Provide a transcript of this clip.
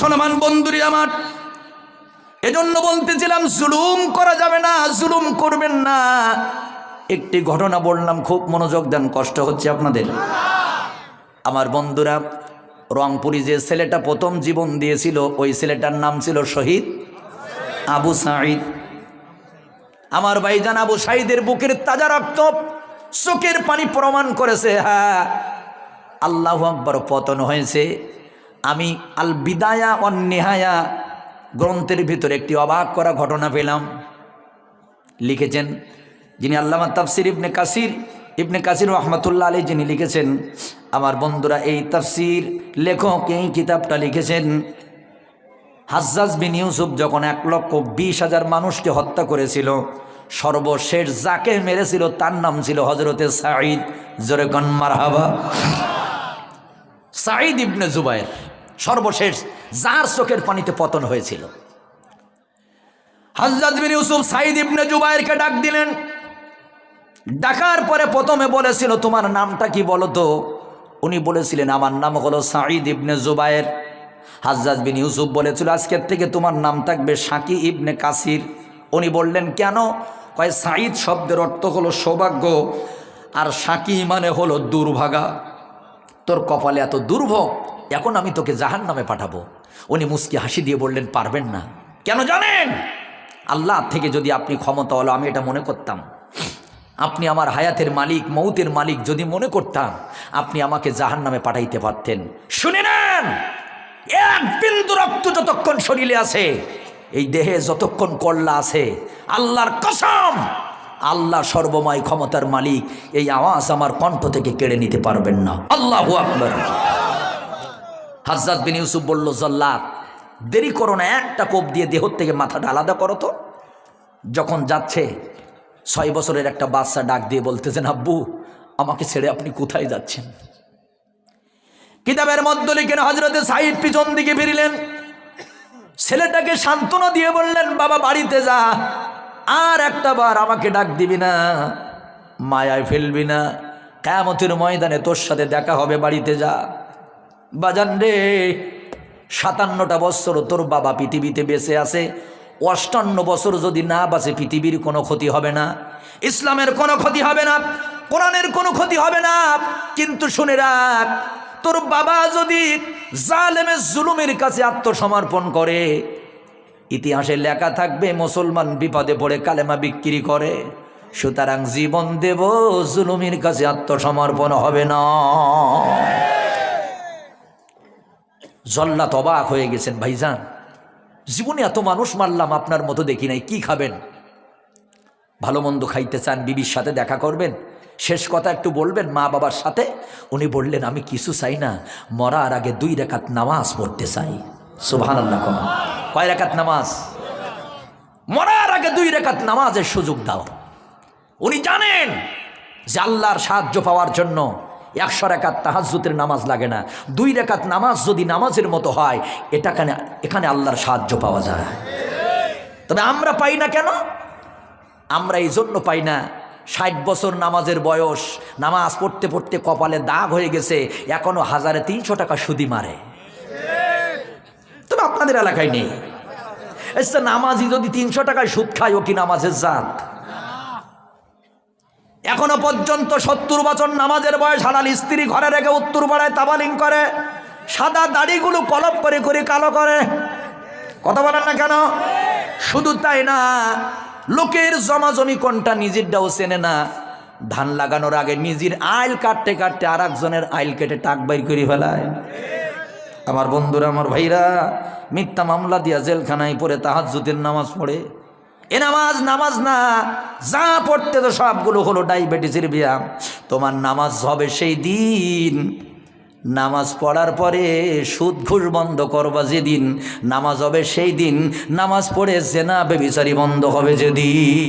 সলমান বন্ধুরি আমার। এজন্য বলতেছিলাম, জুলুম করা যাবে না, জুলুম করবেন না। একটি ঘটনা বললাম, খুব মনোযোগ দেন, কষ্ট হচ্ছে আপনাদের। আমার বন্ধুরা, রংপুরি যে ছেলেটা প্রথম জীবন দিয়েছিল, ওই ছেলেটার নাম ছিল শহীদ আবু সাঈদ। আমার ভাইজান আবু সাঈদের বুকের তাজা রক্ত চোখের পানি প্রমাণ করেছে হ্যাঁ। আল্লাহ আকবর পতন হয়েছে। আমি আল বিদায়া ও নেহায়া গ্রন্থের ভিতরে একটি অবাক করা ঘটনা পেলাম। লিখেছেন যিনি আল্লামা তাফসির ইবনে কাসির ইবনে কাসির রহমতুল্লাহ আলী যিনি লিখেছেন, আমার বন্ধুরা, এই তাফসির লেখক এই কিতাবটা লিখেছেন, হাজ্জাজ বিন ইউসুফ যখন এক লক্ষ বিশ হাজার মানুষকে হত্যা করেছিল, সর্বশেষ যাকে মেরেছিল তার নাম ছিল হজরতে সাঈদ। জোরে কন্মার হাবা সাঈদ ইবনে জুবাইর। সর্বশেষ, যার চোখের পানিতে পতন হয়েছিল। হাজরাত বিন ইউসুফ সাঈদ ইবনে জুবাইরকে ডাক দিলেন। ডাকার পরে প্রথমে বলেছিল, তোমার নামটা কি বলো তো? উনি বলেছিলেন, আমার নাম হলো সাঈদ ইবনে জুবাইর। হাজরাত বিন ইউসুফ বলেছিল, আজকের থেকে তোমার নাম থাকবে সাকি ইবনে কাসির। উনি বললেন, কেন? কয়, সাঈদ শব্দের অর্থ হলো সৌভাগ্য, আর সাকি মানে হলো দুর্ভাগা। তোর কপালে এত দুর্ভোগ এখন আমি তোকে জাহান নামে পাঠাবো। উনি মুস্কি হাসি দিয়ে বললেন, পারবেন না। কেন জানেন? আল্লাহ থেকে যদি আপনি ক্ষমতা হলো আমি এটা মনে করতাম। আপনি আমার হায়াতের মালিক মৌতের মালিক যদি মনে করতাম, আপনি আমাকে জাহান নামে পাঠাইতে পারতেন। শুনে নেন, এক বিন্দু রক্ত যতক্ষণ শরীরে আছে, এই দেহে যতক্ষণ কল্লা আছে, আল্লাহর কসম, আল্লাহ সর্বময় ক্ষমতার মালিক, এই আওয়াজ আমার কণ্ঠ থেকে কেড়ে নিতে পারবেন না। আল্লাহ আকবর। হাজরাত বিন ইউসুফ বলল, জল্লাদ, দেরি করো না, একটা কোপ দিয়ে দেহ থেকে মাথাটা আলাদা করো তো। যখন যাচ্ছে, ছয় বছরের একটা বাচ্চা ডাক দিয়ে বলতেছেন, আব্বু, আমাকে ছেড়ে আপনি কোথায় যাচ্ছেন? কিতাবের মধ্যে লিখেন হজরতে সাহিব পিছন দিকে ফিরিলেন। ছেলেটাকে সান্ত্বনা দিয়ে বললেন, বাবা, বাড়িতে যা, আর একটা বার আমাকে ডাক দিবি না, মায়ায় ফেলবি না। কেমতের ময়দানে তোর সাথে দেখা হবে, বাড়িতে যা। বাজান রে, সাতান্নটা বছর তোর বাবা পৃথিবীতে বেঁচে আছে, অষ্টান্ন বছর যদি না বাঁচে, পৃথিবীর কোনো ক্ষতি হবে না, ইসলামের কোনো ক্ষতি হবে না, কোরআনের কোনো ক্ষতি হবে না। কিন্তু শুনে রাখ, তোর বাবা যদি জালেমের জুলুমের কাছে আত্মসমর্পণ করে, ইতিহাসে লেখা থাকবে, মুসলমান বিপদে পড়ে কালেমা বিক্রি করে, সুতরাং জীবন দেব, জুলুমের কাছে আত্মসমর্পণ হবে না। জল্লাত অবাক হয়ে গেছেন, ভাইজান। জীবনে এত মানুষ মারলাম আপনার মতো দেখি নাই, কি খাবেন? ভালো মন্দ খাইতে চান, বিবির সাথে দেখা করবেন? শেষ কথা একটু বলবেন মা বাবার সাথে? উনি বললেন, আমি কিছু চাই না, মরার আগে দুই রেখাত নামাজ পড়তে চাই। সুভান আল্লাহ কম কয় রেখাত নামাজ? মরার আগে দুই রেখাত নামাজের সুযোগ দাও। উনি জানেন যে আল্লাহর সাহায্য পাওয়ার জন্য একশো রেখাত তাহাজুতের নামাজ লাগে না। দুই রেখাত নামাজ যদি নামাজের মতো হয়, এটা এখানে আল্লাহর সাহায্য পাওয়া যায়। তবে আমরা পাই না কেন? আমরা এই জন্য পাই না। ষাট বছর নামাজের বয়স, নামাজ পড়তে পড়তে কপালে দাগ হয়ে গেছে, এখনও হাজারে তিনশো টাকা সুদি মারে। তবে আপনাদের এলাকায় নেই। নামাজি যদি তিনশো টাকায় সুদ খায়, ও কি নামাজের জাত? এখনও পর্যন্ত সত্তর বছর নামাজের বয়স, হালাল স্ত্রী ঘরে রেখে উত্তর পাড়ায় তাবালিং করে, সাদা দাড়িগুলো কলপ করে করে কালো করে। কথা বলেন না কেন? শুধু তাই না, লোকের জমা জমি কোনটা নিজেরটাও চেনে না। ধান লাগানোর আগে নিজের আইল কাটতে কাটতে আর একজনের আইল কেটে টাক বাইর করে ফেলায়। আমার বন্ধুরা, আমার ভাইরা, মিথ্যা মামলা দিয়া জেলখানায় পড়ে তাহাজুতের নামাজ পড়ে। এ নামাজ নামাজ না, যা পড়তে তো সবগুলো হলো ডায়াবেটিসের ব্যায়াম। তোমার নামাজ হবে সেই দিন। নামাজ পড়ার পরে সুদ ঘুষ বন্ধ করবা যেদিন। নামাজ হবে সেই দিন। নামাজ পড়ে জেনা বেবিচারি বন্ধ হবে যেদিন।